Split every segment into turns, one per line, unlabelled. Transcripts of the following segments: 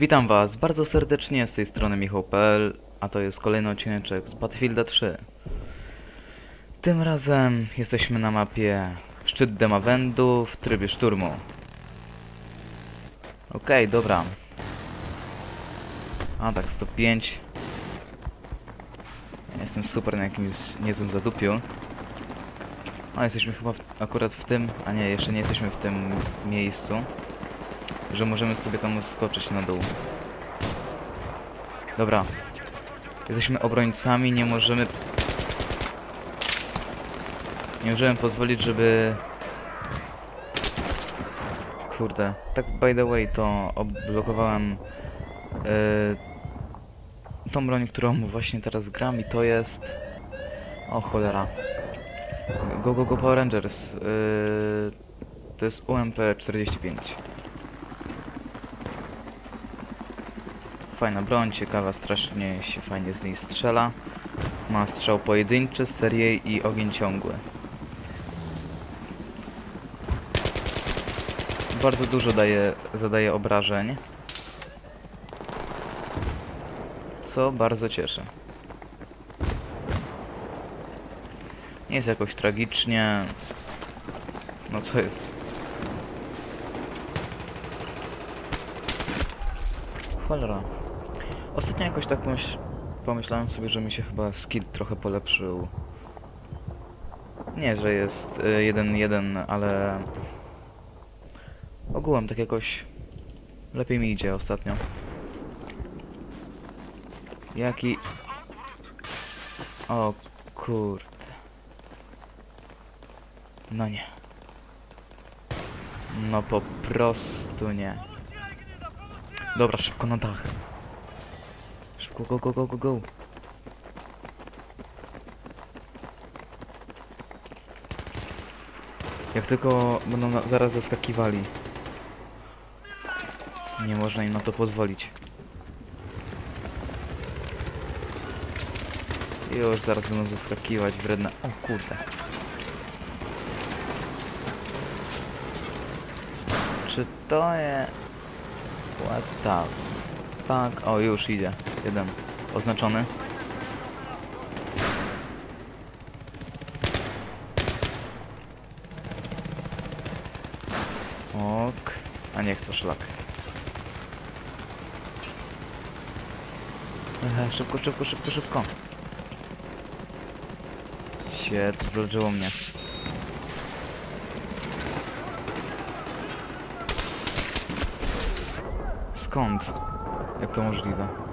Witam was bardzo serdecznie z tej strony Michał.pl, a to jest kolejny odcineczek z Battlefielda 3. Tym razem jesteśmy na mapie Szczyt Demawendu w trybie szturmu. Okej, dobra. A tak, 105. Ja Jestem super na jakimś niezłym zadupiu. A jesteśmy chyba w, akurat w tym, a nie, jeszcze nie jesteśmy w tym miejscu że możemy sobie tam skoczyć na dół. Dobra. Jesteśmy obrońcami, nie możemy... Nie możemy pozwolić, żeby... Kurde. Tak by the way, to odblokowałem... Yy, tą broń, którą właśnie teraz gram i to jest... O cholera. Go, go, go Power Rangers. Yy, to jest UMP-45. Fajna broń, ciekawa, strasznie się fajnie z niej strzela. Ma strzał pojedynczy, serię i ogień ciągły. Bardzo dużo daje, zadaje obrażeń. Co bardzo cieszy. Nie jest jakoś tragicznie. No co jest? Cholera. Ostatnio jakoś tak pomyśl pomyślałem sobie, że mi się chyba skill trochę polepszył. Nie, że jest 1-1, ale ogółem tak jakoś lepiej mi idzie ostatnio. Jaki... O kurde. No nie. No po prostu nie. Dobra, szybko na dach. Szybko, go, go, go, go, go. Jak tylko będą na, zaraz zaskakiwali. Nie można im na to pozwolić. Już zaraz będą zaskakiwać wredne. O kurde. Czy to jest... What the... Tak, o już idzie. Jeden. Oznaczony. Ok. A niech to szlak. Ehe, szybko, szybko, szybko, szybko. Shit, zblodziło mnie. Skąd? Jak to możliwe?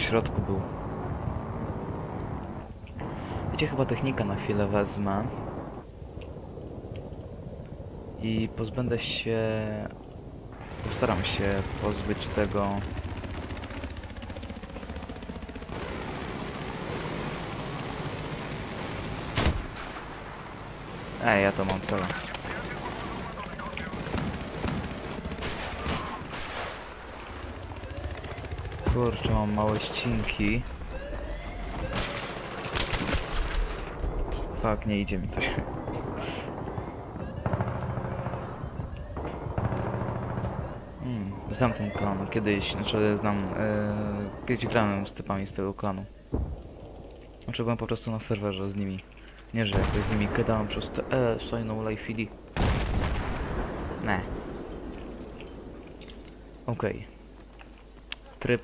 W środku był. Wiecie, chyba technika na chwilę wezmę. I pozbędę się... Postaram się pozbyć tego... Ej, ja to mam cele. Kurczę, mam małe ścinki. Fak, nie idzie mi coś. Hmm, znam ten klan kiedyś, znaczy znam, yy, kiedyś grałem z typami z tego klanu. Znaczy byłem po prostu na serwerze z nimi. Nie, że jakoś z nimi gadałem przez te e, fajną live feedy. Ne. Okej. Tryb.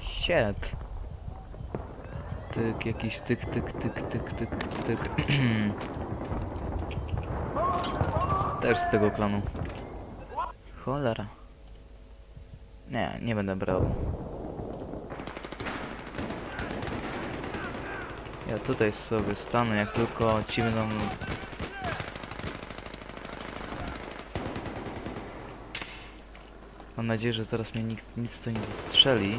Shit. Tyk, jakiś tyk, tyk, tyk, tyk, tyk, tyk. Też z tego klanu. Cholera. Nie, nie będę brał. Ja tutaj sobie stanę, jak tylko ci będą... Mam nadzieję, że zaraz mnie nikt nic tu nie zastrzeli.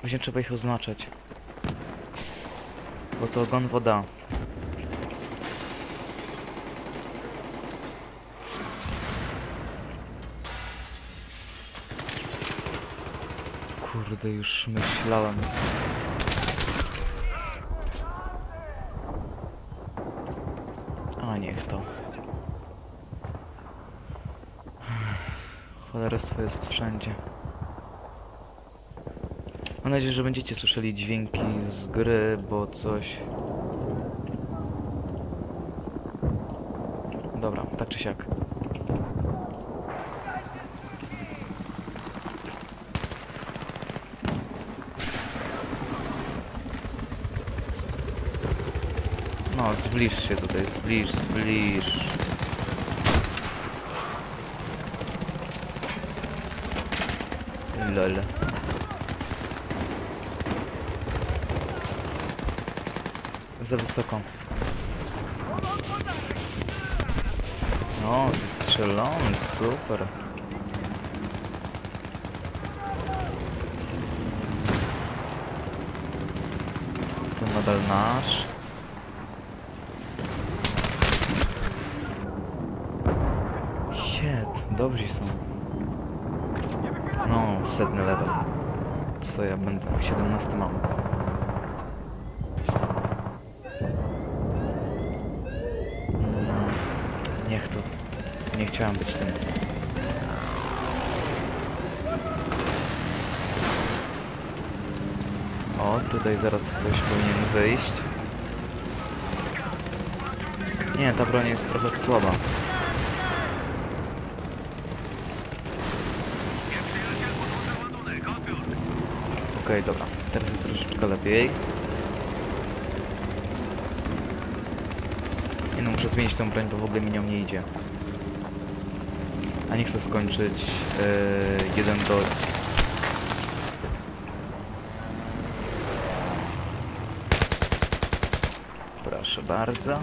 Właśnie trzeba ich oznaczać. Bo to ogon woda. Kurde, już myślałem. Cholerstwo jest wszędzie. Mam nadzieję, że będziecie słyszeli dźwięki z gry, bo coś... Dobra, tak czy siak. No, zbliż się tutaj, zbliż, zbliż. Lol. Za wysoko. No, strzelony, super. To nadal nasz. Shit, dobrzy są. Setny level. Co ja będę? 17 mam. Mm, Niech to. Nie chciałem być tym. O, tutaj zaraz ktoś powinien wyjść. Nie, ta broń jest trochę słaba. Okej, dobra. Teraz jest troszeczkę lepiej. Nie no, muszę zmienić tą broń, bo w ogóle mi nią nie idzie. A nie chcę skończyć yy, jeden do... Proszę bardzo.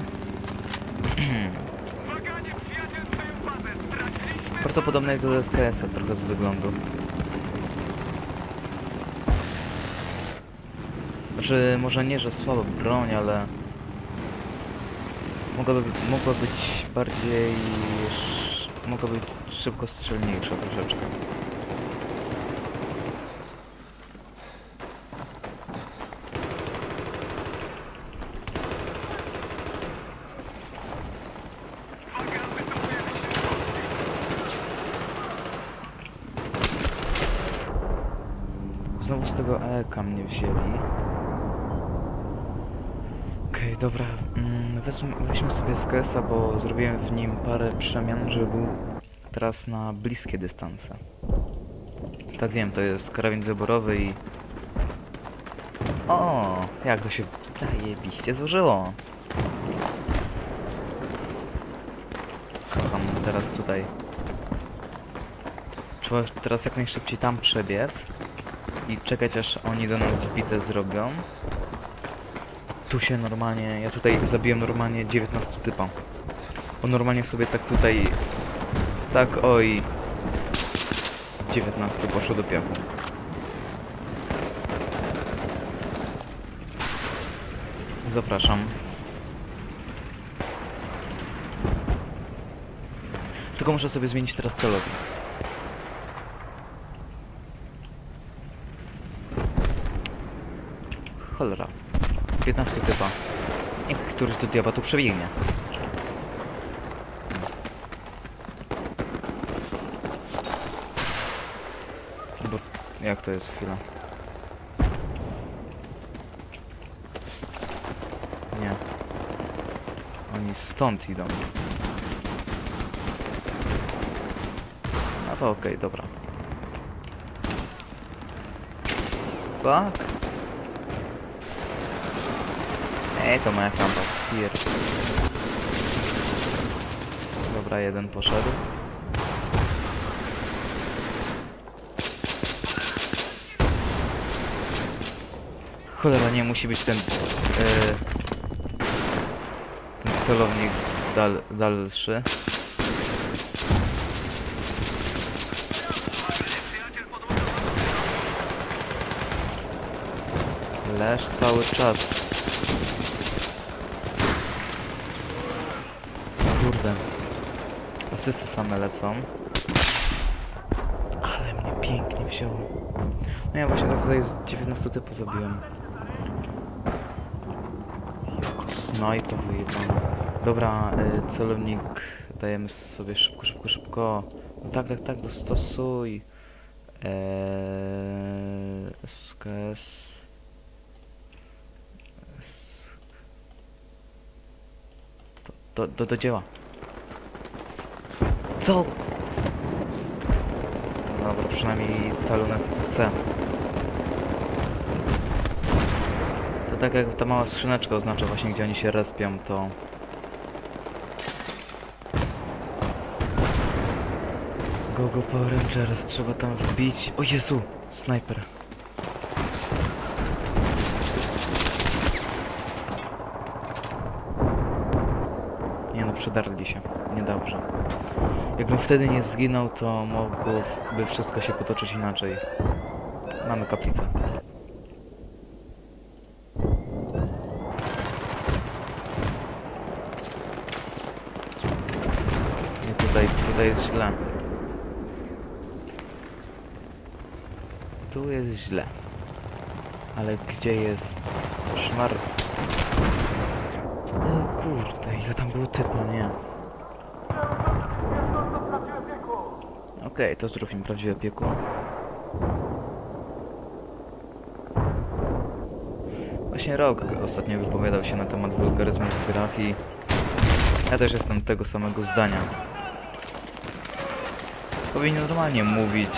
Bardzo podobne jest do SKS-a, trochę z wyglądu. Znaczy, może nie, że słaba broń, ale... Mogłaby, mogła być bardziej... Mogła być szybko strzelniejsza troszeczkę. Znowu z tego EK mnie wzięli. Okej, dobra. Mm, wezmę, weźmy sobie SKS-a, bo zrobiłem w nim parę przemian, żeby był teraz na bliskie dystanse. Tak wiem, to jest karabin zaborowy i... O, jak to się zajebiście złożyło. Kocham teraz tutaj. Trzeba teraz jak najszybciej tam przebiec i czekać aż oni do nas wbite zrobią. Tu się normalnie, ja tutaj zabiłem normalnie 19 typa. Bo normalnie sobie tak tutaj, tak oj, 19 poszło do piachu. Zapraszam. Tylko muszę sobie zmienić teraz celownik. Cholera. 15 typa. Niech któryś do diabła tu przebiegnie. Bo jak to jest chwila? Nie. Oni stąd idą. No to okej, dobra. Fuck. Ej, to moja kampa. Pier. Dobra, jeden poszedł. Cholera, nie musi być ten... Yy, ten celownik dal, dalszy. Leż cały czas. Kurde. Asysty same lecą. Ale mnie pięknie wzięło. No ja właśnie tutaj z 19 typu zabiłem. Jako snajper wyjebany. Dobra, y, celownik dajemy sobie szybko, szybko, szybko. Tak, tak, tak, dostosuj. Eee, SKS. Do, do, do dzieła. Co? Dobra, przynajmniej ta lunet chce. To tak jak ta mała skrzyneczka oznacza właśnie gdzie oni się respią, to... Gogo Power Rangers, trzeba tam wbić... O Jezu! Snajper. Nie no, przedarli się. Niedobrze. Jakbym wtedy nie zginął, to mogłoby wszystko się potoczyć inaczej. Mamy kaplicę. Nie tutaj, tutaj jest źle. Tu jest źle. Ale gdzie jest szmar? O kurde, ile tam było typa, nie? Okej, to zrób im prawdziwe piekło. Właśnie Rok ostatnio wypowiadał się na temat wulgaryzmu w grach i ja też jestem tego samego zdania. Powinien normalnie mówić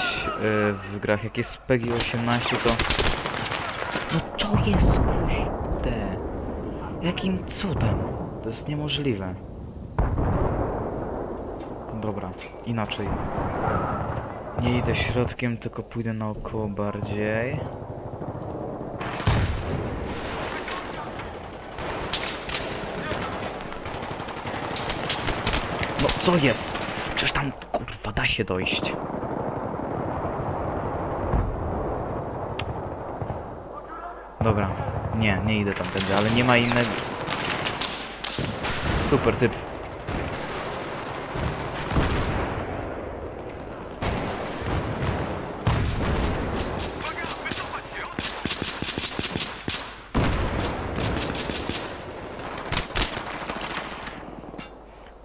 yy, w grach, jak jest PEGI 18 to... No co jest kurde? Jakim cudem? To jest niemożliwe. Dobra, inaczej. Nie idę środkiem, tylko pójdę naokoło bardziej. No co jest? Przecież tam kurwa da się dojść. Dobra, nie, nie idę tamtędy, ale nie ma innego. Super typ.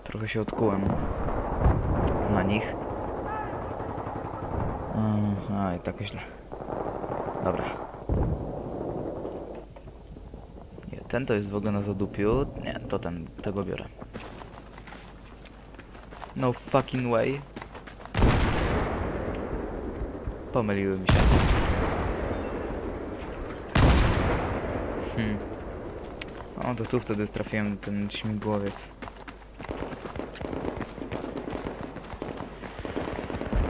Trochę się odkułem na nich. Aha, i tak źle. Dobra. Nie, ten to jest w ogóle na zadupiu. Nie, to ten, tego biorę. No fucking way. Pomyliły mi się. Hmm. O, to tu wtedy trafiłem ten śmigłowiec.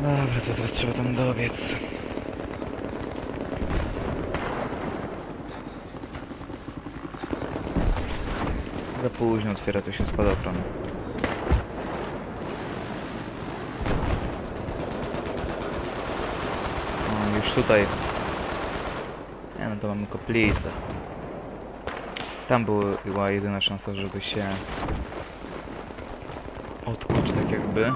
Dobra, to teraz trzeba tam dobiec. Za późno otwiera to się spadochron. O, już tutaj. Nie no, to mamy koplicę. Tam była jedyna szansa, żeby się odkuć tak jakby.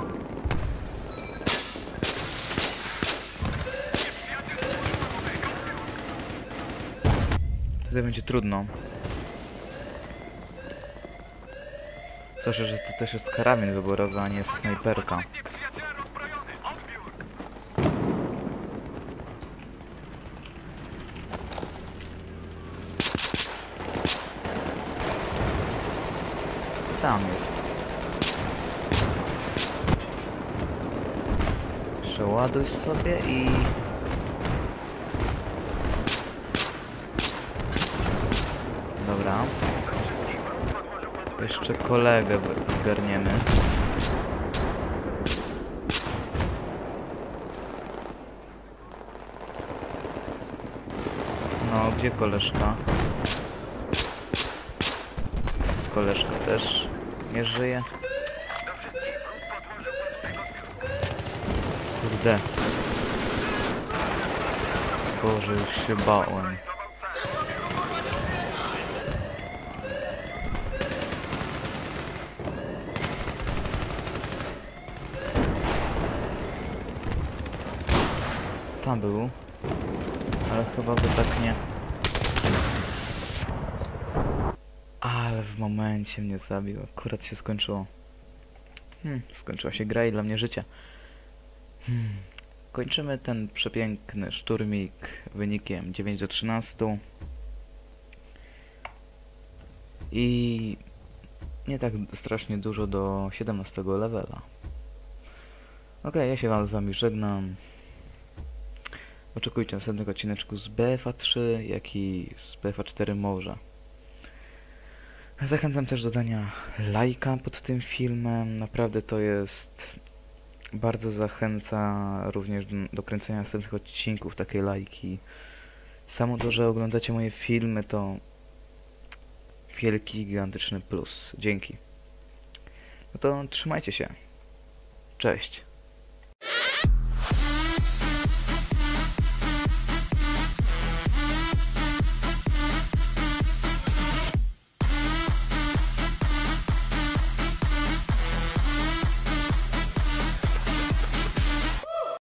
Tutaj będzie trudno. Słyszę, że to też jest karabin wyborowy, a nie snajperka. Tam jest. Przeładuj sobie i... Dobra. Jeszcze kolegę zgarniemy. No, gdzie koleżka? Z koleżka też nie żyje. Kurde. Boże, już się bałem. Tam był. Ale chyba go tak nie... Ale w momencie mnie zabił. Akurat się skończyło. Hmm, skończyła się gra i dla mnie życie. Hmm. Kończymy ten przepiękny szturmik wynikiem 9 do 13. I nie tak strasznie dużo do 17 levela. Okej, ja się wam z wami żegnam. Oczekujcie następnego odcineczku z BFA 3, jak i z BFA 4 Morza. Zachęcam też do dania lajka pod tym filmem. Naprawdę to jest... Bardzo zachęca również do, do kręcenia następnych odcinków, takie lajki. Samo to, że oglądacie moje filmy to wielki, gigantyczny plus. Dzięki. No to trzymajcie się. Cześć.